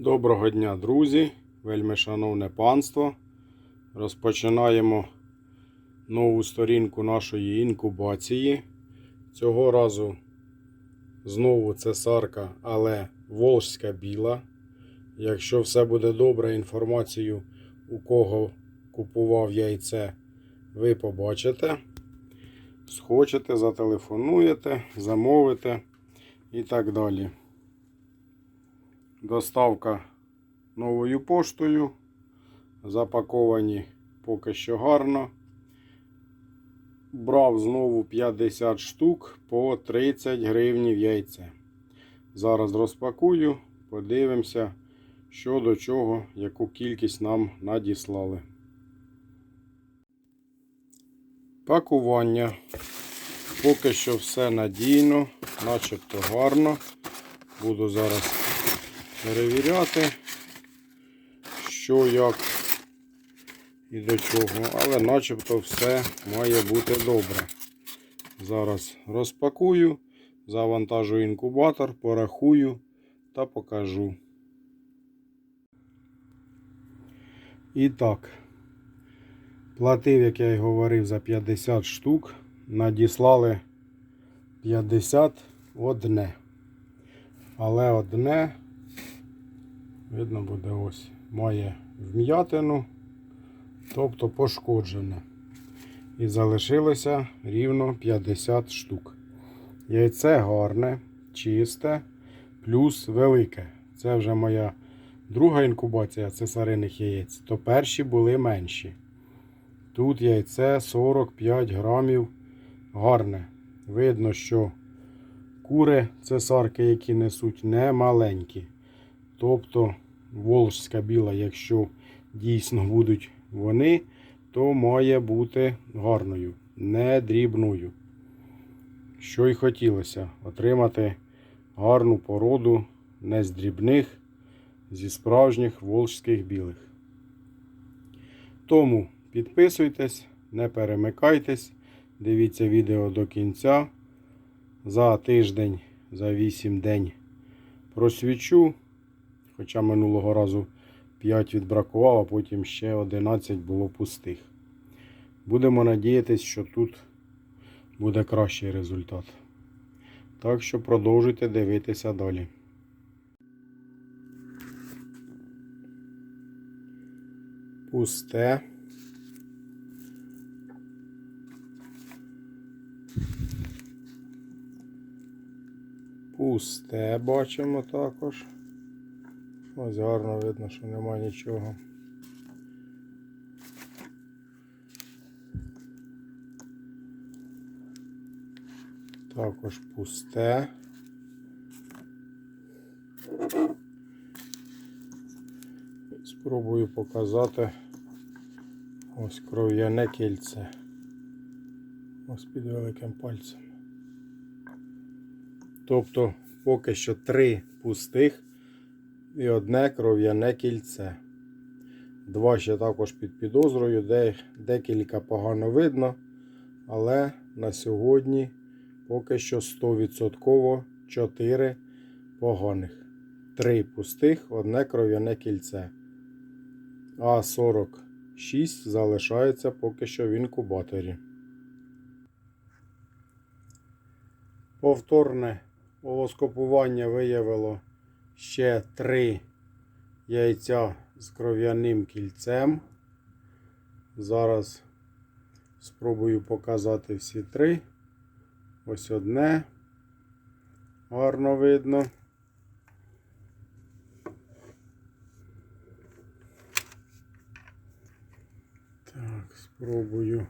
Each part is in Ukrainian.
Доброго дня, друзі! Вельми шановне панство. Розпочинаємо нову сторінку нашої інкубації. Цього разу знову цесарка, але волжська біла. Якщо все буде добре, інформацію, у кого купував яйце, ви побачите. Схочете, зателефонуєте, замовите і так далі. Доставка новою поштою. Запаковані поки що гарно. Брав знову 50 штук по 30 гривнів яйце. Зараз розпакую, подивимося, що до чого, яку кількість нам надіслали. Пакування. Поки що все надійно, начебто гарно. Буду зараз перевіряти, що як і до чого. Але начебто все має бути добре. Зараз розпакую, завантажу інкубатор, порахую та покажу. І так, платив, як я й говорив, за 50 штук. Надіслали 51. Але одне, видно буде ось, має вм'ятину, тобто пошкоджене. І залишилося рівно 50 штук. Яйце гарне, чисте, плюс велике. Це вже моя друга інкубація цесариних яєць, то перші були менші. Тут яйце 45 грамів гарне. Видно, що кури цесарки, які несуть, не маленькі. Тобто волжська біла, якщо дійсно будуть вони, то має бути гарною, не дрібною. Що й хотілося отримати гарну породу не з дрібних, зі справжніх волжських білих. Тому підписуйтесь, не перемикайтесь, дивіться відео до кінця. За тиждень, за 8 день просвічу. Хоча минулого разу 5 відбракував, а потім ще 11 було пустих. Будемо надіятися, що тут буде кращий результат. Так що продовжуйте дивитися далі. Пусте. Пусте бачимо також. Ось гарно видно, що нема нічого. Також пусте. Спробую показати ось кров'яне кільце. Ось під великим пальцем. Тобто поки що три пустих і одне кров'яне кільце. Два ще також під підозрою, де декілька погано видно, але на сьогодні поки що 100% 4 поганих. Три пустих, одне кров'яне кільце. А 46 залишається поки що в інкубаторі. Повторне овоскопування виявило ще три яйця з кров'яним кільцем. Зараз спробую показати всі три. Ось одне. Гарно видно. Так, спробую,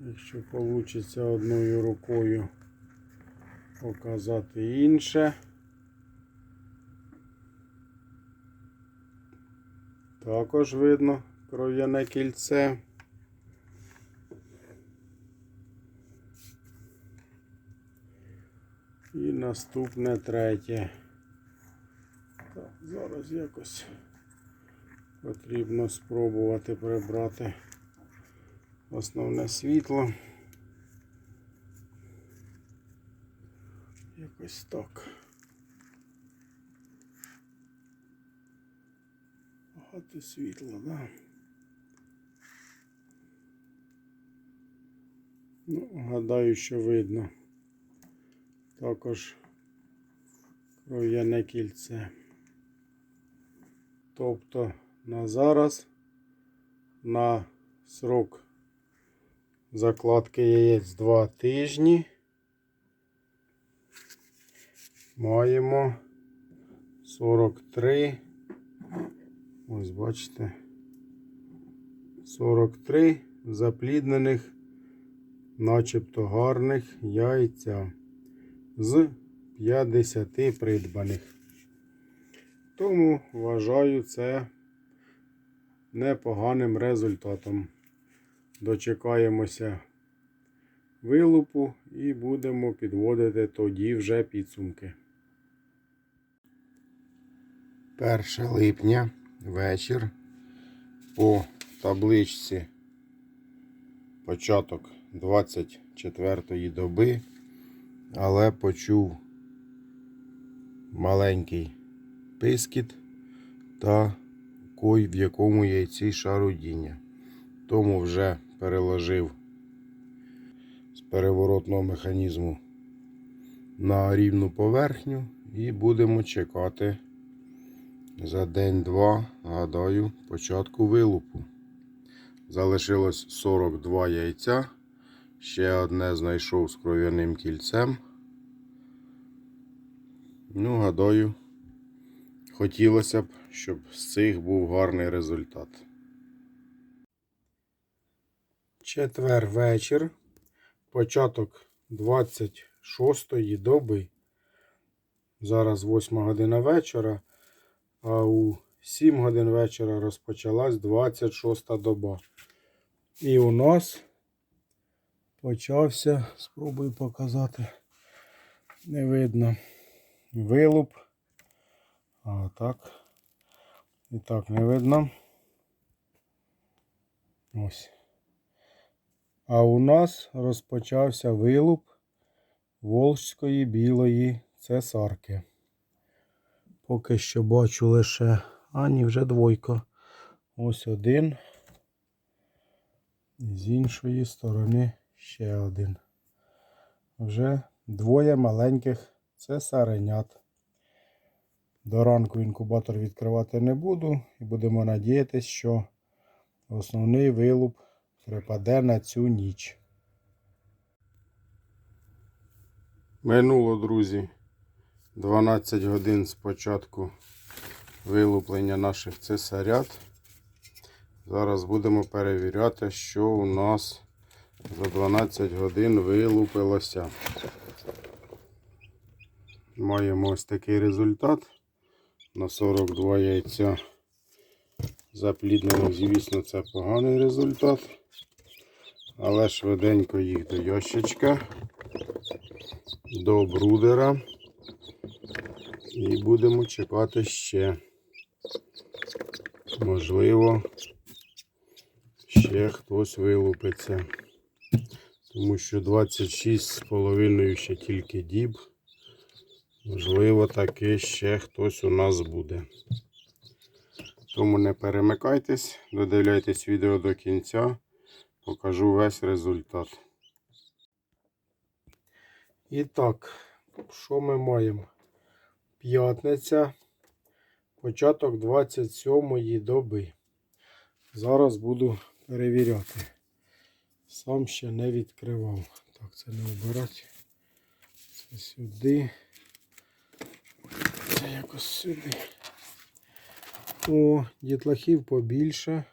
якщо вийде одною рукою показати інше. Також видно кров'яне кільце. І наступне третє. Так, зараз якось потрібно спробувати прибрати основне світло. Якось так. Багато світла, да? Ну, гадаю, що видно. Також кров'яне кільце. Тобто на зараз на срок закладки яєць 2 тижні маємо 43. Ось бачите. 43 запліднених, начебто гарних яйця з 50 придбаних. Тому вважаю це непоганим результатом. Дочекаємося вилупу і будемо підводити тоді вже підсумки. 1 липня вечір по табличці початок 24-ї доби, але почув маленький пискіт та кой, в якому яйці шарудіння. Тому вже переложив з переворотного механізму на рівну поверхню і будемо чекати за день-два, гадаю, початку вилупу. Залишилось 42 яйця. Ще одне знайшов з кров'яним кільцем. Ну, гадаю, хотілося б, щоб з цих був гарний результат. Четвер вечір. Початок 26-ї доби. Зараз 8 година вечора. А у 7 годин вечора розпочалась 26 доба. І у нас почався, спробую показати, не видно, вилуп. А так. І так не видно. Ось. А у нас розпочався вилуп волжської білої цесарки. Поки що бачу лише, а ні, вже двойка. Ось один. І з іншої сторони ще один. Вже двоє маленьких цесаренят. До ранку інкубатор відкривати не буду і будемо надіятися, що основний вилуп припаде на цю ніч. Минуло, друзі, 12 годин з початку вилуплення наших цесарят. Зараз будемо перевіряти, що у нас за 12 годин вилупилося. Маємо ось такий результат. На 42 яйця запліднених, звісно, це поганий результат. Але швиденько їх до ящичка, до брудера. І будемо чекати ще. Можливо, ще хтось вилупиться. Тому що 26,5 ще тільки діб. Можливо, таки ще хтось у нас буде. Тому не перемикайтесь, додивляйтесь відео до кінця. Покажу весь результат. І так, що ми маємо? П'ятниця, початок 27-ї доби. Зараз буду перевіряти. Сам ще не відкривав. Так, це не вбирати. Це сюди. Це якось сюди. О, дітлахів побільше.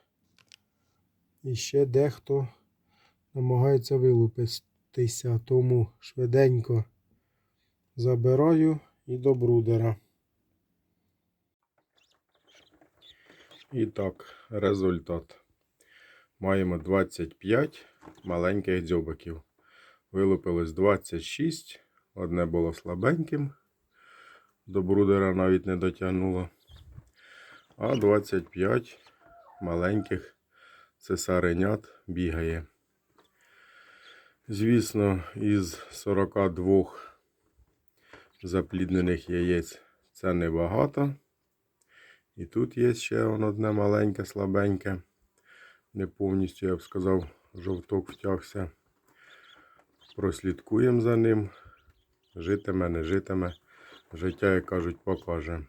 І ще дехто намагається вилупитися, тому швиденько забираю і до брудера. І так, результат. Маємо 25 маленьких дзьобиків. Вилупилось 26, одне було слабеньким, до брудера навіть не дотягнуло. А 25 маленьких цесаренят бігає. Звісно, із 42 запліднених яєць це небагато. І тут є ще одне маленьке, слабеньке. Не повністю, я б сказав, жовток втягся. Прослідкуємо за ним. Житиме, не житиме. Життя, як кажуть, покаже.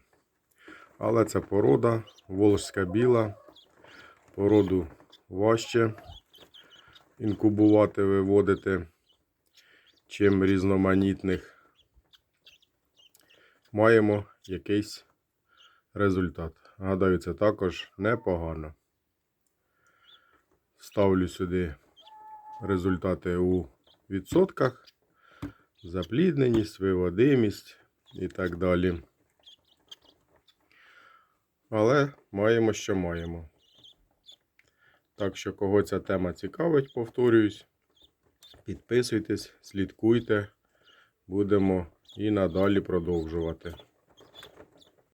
Але це порода, волжська біла. Породу важче інкубувати, виводити, чим різноманітних. Маємо якийсь результат. Гадаю, це також непогано. Ставлю сюди результати у відсотках, заплідненість, виводимість і так далі. Але маємо, що маємо. Так що, кого ця тема цікавить, повторююсь, підписуйтесь, слідкуйте. Будемо і надалі продовжувати.